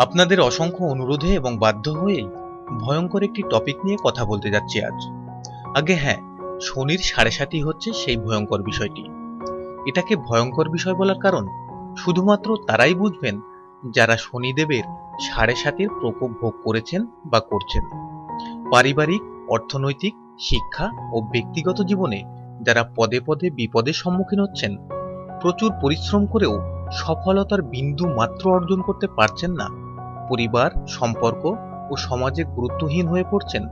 আপনাদের অসংখ্য অনুরোধে এবং বাধ্য হয়েই ভয়ঙ্কর একটি টপিক নিয়ে কথা বলতে যাচ্ছি আজ। আগে হ্যাঁ শনির সাড়ে সাতই হচ্ছে সেই ভয়ঙ্কর বিষয়টি। এটাকে ভয়ঙ্কর বিষয় বলার কারণ শুধুমাত্র তারাই বুঝবেন যারা শনিদেবের সাড়ে সাতের প্রকোপ ভোগ করেছেন বা করছেন। পারিবারিক, অর্থনৈতিক, শিক্ষা ও ব্যক্তিগত জীবনে যারা পদে পদে বিপদের সম্মুখীন হচ্ছেন, প্রচুর পরিশ্রম করেও সফলতার বিন্দু মাত্র অর্জন করতে পারছেন না। পরিবার, সম্পর্ক ও সমাজে গুরুত্বহীন হয়ে পড়ছেন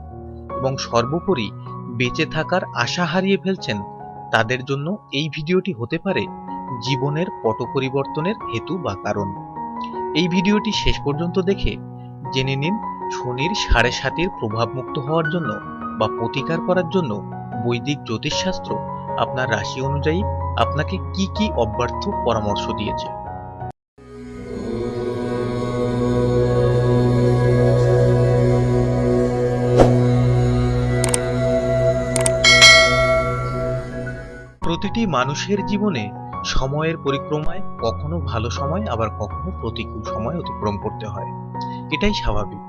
এবং সর্বোপরি বেঁচে থাকার আশা হারিয়ে ফেলছেন, তাদের জন্য এই ভিডিওটি হতে পারে জীবনের পট পরিবর্তনের হেতু বা কারণ। এই ভিডিওটি শেষ পর্যন্ত দেখে জেনে নিন, শনির সাড়ে সাতের প্রভাবমুক্ত হওয়ার জন্য বা প্রতিকার করার জন্য বৈদিক জ্যোতিষশাস্ত্র আপনার রাশি অনুযায়ী আপনাকে কি কি অব্যর্থ পরামর্শ দিয়েছে। প্রতিটি মানুষের জীবনে সময়ের পরিক্রমায় কখনো ভালো সময়, আবার কখনো প্রতিকূল সময় অতিক্রম করতে হয়। এটাই স্বাভাবিক।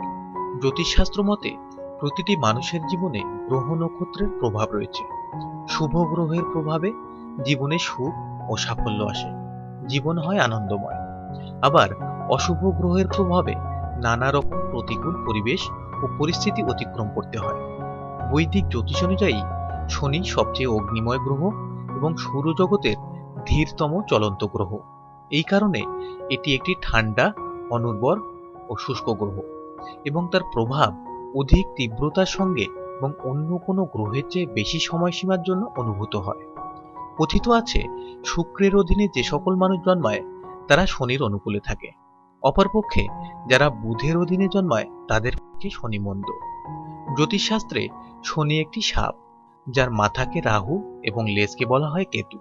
জ্যোতিষশাস্ত্র মতে প্রতিটি মানুষের জীবনে গ্রহ নক্ষত্রের প্রভাব রয়েছে। শুভ গ্রহের প্রভাবে জীবনে সুখ ও সাফল্য আসে। জীবন হয় আনন্দময়। আবার অশুভ গ্রহের প্রভাবে নানা রকম প্রতিকূল পরিবেশ ও পরিস্থিতি অতিক্রম করতে হয়। বৈদিক জ্যোতিষ অনুযায়ী শনি সবচেয়ে অগ্নিময় গ্রহ। এবং সৌরজগতের ধীরতম চলন্ত গ্রহ। এই কারণে এটি একটি ঠান্ডা, অনুর্বর ও শুষ্ক গ্রহ এবং তার প্রভাব অধিক তীব্রতার সঙ্গে এবং অন্য কোনো গ্রহের চেয়ে বেশি সময়সীমার জন্য অনুভূত হয়। কথিত আছে, শুক্রের অধীনে যে সকল মানুষ জন্মায়, তারা শনির অনুকূলে থাকে। অপরপক্ষে, যারা বুধের অধীনে জন্মায়, তাদের পক্ষে শনি মন্দ। জ্যোতিষশাস্ত্রে শনি একটি সাপ। যার মাথাকে রাহু এবং লেজকে বলা হয় কেতু।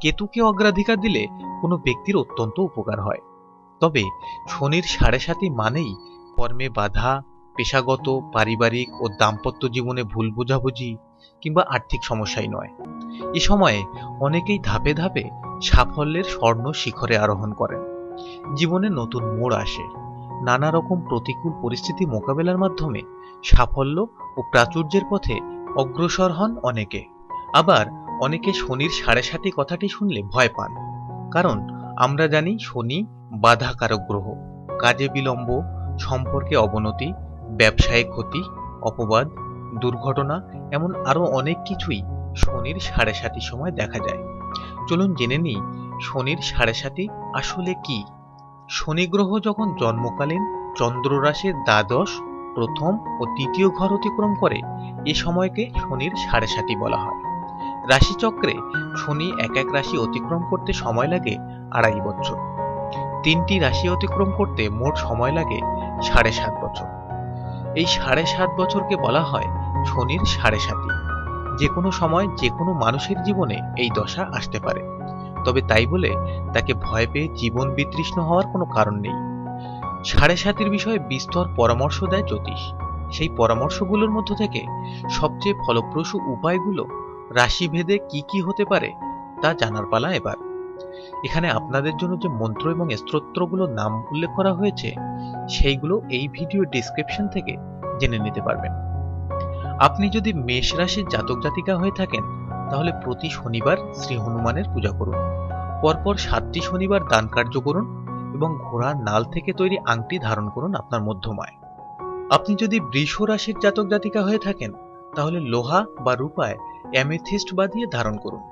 কেতুকে অগ্রাধিকার দিলে কোনো ব্যক্তির অত্যন্ত উপকার হয়। তবে শনির সাড়ে সাতি মানেই কর্মে বাধা, পেশাগত, পারিবারিক ও দাম্পত্য জীবনে ভুল বোঝাবুঝি কিংবা আর্থিক সমস্যাই নয়। এ সময়ে অনেকেই ধাপে ধাপে সাফল্যের স্বর্ণ শিখরে আরোহণ করেন। জীবনে নতুন মোড় আসে। নানা রকম প্রতিকূল পরিস্থিতি মোকাবেলার মাধ্যমে সাফল্য ও প্রাচুর্যের পথে অগ্রসর হন অনেকে। আবার অনেকে শনির সাড়ে সাতি কথাটি শুনলে ভয় পান। কারণ আমরা জানি শনি বাধাকারক গ্রহ। কাজে বিলম্ব, সম্পর্কে অবনতি ব্যবসায়িক ক্ষতি, অপবাদ, দুর্ঘটনা, এমন আরও অনেক কিছুই শনির সাড়ে সাতি সময় দেখা যায়। চলুন জেনে নিই শনির সাড়ে সাতি আসলে কি। শনি গ্রহ যখন জন্মকালীন চন্দ্র রাশির দ্বাদশ প্রথম ও তৃতীয় ঘর অতিক্রম করে এ সময়কে শনির সাড়ে সাতি বলা হয়। রাশিচক্রে শনি এক এক রাশি অতিক্রম করতে সময় লাগে আড়াই বছর। তিনটি রাশি অতিক্রম করতে মোট সময় লাগে সাড়ে সাত বছর। এই সাড়ে সাত বছরকে বলা হয় শনির সাড়ে সাতি যে কোনো সময় যে কোনো মানুষের জীবনে এই দশা আসতে পারে। তবে তাই বলে তাকে ভয় পেয়ে জীবন বিতৃষ্ণ হওয়ার কোনো কারণ নেই। সাড়ে সাতির বিষয়ে বিস্তর পরামর্শ দেয় জ্যোতিষ। সেই পরামর্শগুলোর মধ্য থেকে সবচেয়ে ফলপ্রসূ উপায়গুলো রাশিভেদে কি কি হতে পারে তা জানার পালা এবার। এখানে আপনাদের জন্য যে মন্ত্র এবং স্তোত্রগুলোর নাম উল্লেখ করা হয়েছে, সেইগুলো এই ভিডিও ডিসক্রিপশন থেকে জেনে নিতে পারবেন। আপনি যদি মেষ রাশির জাতক জাতিকা হয়ে থাকেন, তাহলে প্রতি শনিবার শ্রী হনুমানের পূজা করুন। পরপর সাতটি শনিবার দান কার্য করুন। এবং ঘোড়ার নাল থেকে তৈরি আংটি ধারণ করুন আপনার মধ্যময়। আপনি যদি বৃষ রাশির জাতক জাতিকা হয়ে থাকেন, তাহলে লোহা বা রূপায় অ্যামেথিস্ট বাঁধিয়ে ধারণ করুন।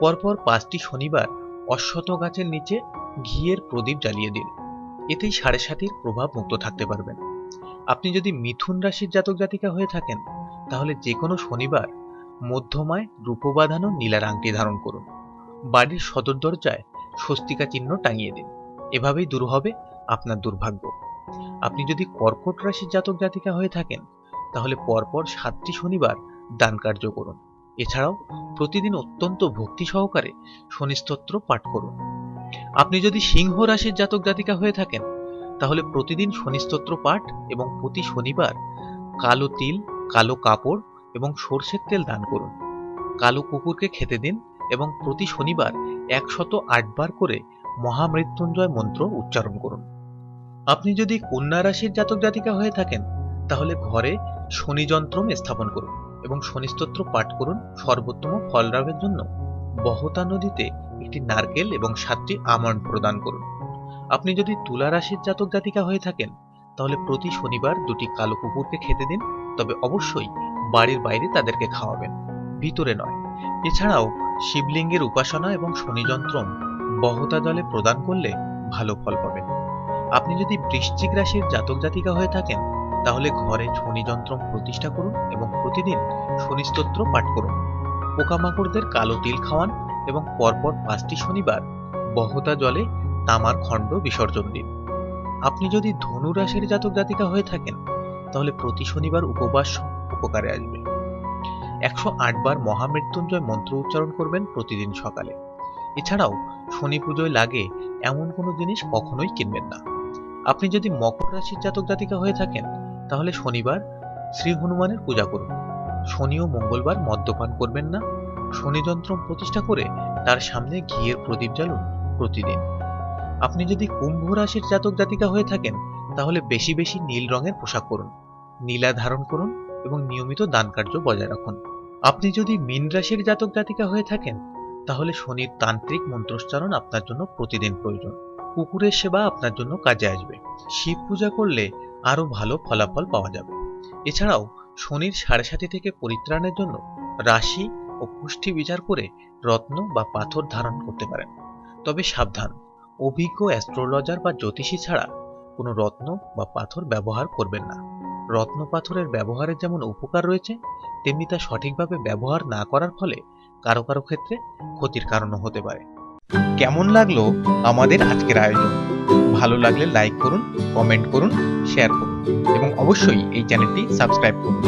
পরপর পাঁচটি শনিবার অশ্বত গাছের নিচে ঘিয়ের প্রদীপ জ্বালিয়ে দিন। এতেই সাড়ে সাতির প্রভাব মুক্ত থাকতে পারবেন। আপনি যদি মিথুন রাশির জাতক জাতিকা হয়ে থাকেন, তাহলে যে কোনো শনিবার মধ্যমায় রূপ বাঁধানো নীলার আংটি ধারণ করুন। বাড়ির সদর দরজায় স্বস্তিকা চিহ্ন টাঙিয়ে দিন। এভাবেই দূর হবে আপনার দুর্ভাগ্য। আপনি যদি কর্কট রাশির জাতক জাতিকা হয়ে থাকেন, তাহলে পরপর সাতটি শনিবার দান কার্য করুন। এছাড়াও প্রতিদিন অত্যন্ত ভক্তি সহকারে শনিস্তোত্র পাঠ করুন। আপনি যদি সিংহ রাশির জাতক জাতিকা হয়ে থাকেন, তাহলে প্রতিদিন শনিস্তোত্র পাঠ এবং প্রতি শনিবার কালো তিল, কালো কাপড় এবং সর্ষের তেল দান করুন। কালো কুকুরকে খেতে দিন এবং প্রতি শনিবার একশত আটবার করে মহামৃত্যুঞ্জয় মন্ত্র উচ্চারণ করুন। আপনি যদি কন্যা রাশির জাতক জাতিকা হয়ে থাকেন, তাহলে ঘরে শনি যন্ত্রম স্থাপন করুন এবং শনিস্তোত্র পাঠ করুন সর্বোত্তম ফল লাভের জন্য। বহতা নদীতে একটি নারকেল এবং সাতটি আমন্ড প্রদান করুন। আপনি যদি তুলা রাশির জাতক জাতিকা হয়ে থাকেন, তাহলে প্রতি শনিবার দুটি কালো কুকুরকে খেতে দিন, তবে অবশ্যই বাড়ির বাইরে তাদেরকে খাওয়াবেন। ভিতরে নয়। এছাড়াও শিবলিঙ্গের উপাসনা এবং শনিযন্ত্রম বহতা জলে প্রদান করলে ভালো ফল পাবেন। আপনি যদি বৃশ্চিক রাশির জাতক জাতিকা হয়ে থাকেন, তাহলে ঘরে শনিযন্ত্রম প্রতিষ্ঠা করুন এবং প্রতিদিন শনিস্তোত্র পাঠ করুন। পোকামাকড়দের কালো তিল খাওয়ান এবং পরপর পাঁচটি শনিবার বহতা জলে তামার খণ্ড বিসর্জন দিন। আপনি যদি ধনু রাশির জাতক জাতিকা হয়ে থাকেন, তাহলে প্রতি শনিবার উপবাস উপকারে আসবে। একশো বার মহামৃত্যুঞ্জয় মন্ত্র উচ্চারণ করবেন প্রতিদিন সকালে। এছাড়াও শনি পুজোয় লাগে এমন কোনো জিনিস কখনোই কিনবেন না। আপনি যদি মকর রাশির জাতক জাতিকা হয়ে থাকেন, তাহলে শনিবার শ্রী হনুমানের পূজা করুন। শনি ও মঙ্গলবার মদ্যপান করবেন না। শনিযন্ত্র প্রতিষ্ঠা করে তার সামনে ঘিয়ের প্রদীপ জ্বালুন প্রতিদিন। আপনি যদি কুম্ভ রাশির জাতক জাতিকা হয়ে থাকেন, তাহলে বেশি বেশি নীল রঙের পোশাক করুন, নীলা ধারণ করুন এবং নিয়মিত দান কার্য বজায় রাখুন। আপনি যদি মীন রাশির জাতক জাতিকা হয়ে থাকেন তাহলে শনির তান্ত্রিক মন্ত্রোচ্চারণ আপনার জন্য প্রতিদিন প্রয়োজন। কুকুরের সেবা আপনার জন্য কাজে আসবে। শিব পূজা করলে আরও ভালো ফলাফল পাওয়া যাবে। এছাড়াও শনির সাড়ে সাথে থেকে পরিত্রাণের জন্য রাশি ও পুষ্টি বিচার করে রত্ন বা পাথর ধারণ করতে পারেন। তবে সাবধান, অভিজ্ঞ অ্যাস্ট্রোলজার বা জ্যোতিষী ছাড়া কোনো রত্ন বা পাথর ব্যবহার করবেন না। রত্ন পাথরের ব্যবহারের যেমন উপকার রয়েছে, তেমনি তা সঠিকভাবে ব্যবহার না করার ফলে কারও কারও ক্ষেত্রে ক্ষতির কারণও হতে পারে। কেমন লাগল আমাদের আজকের আয়োজন? ভালো লাগলে লাইক করুন কমেন্ট করুন শেয়ার করুন এবং অবশ্যই এই চ্যানেলটি সাবস্ক্রাইব করুন।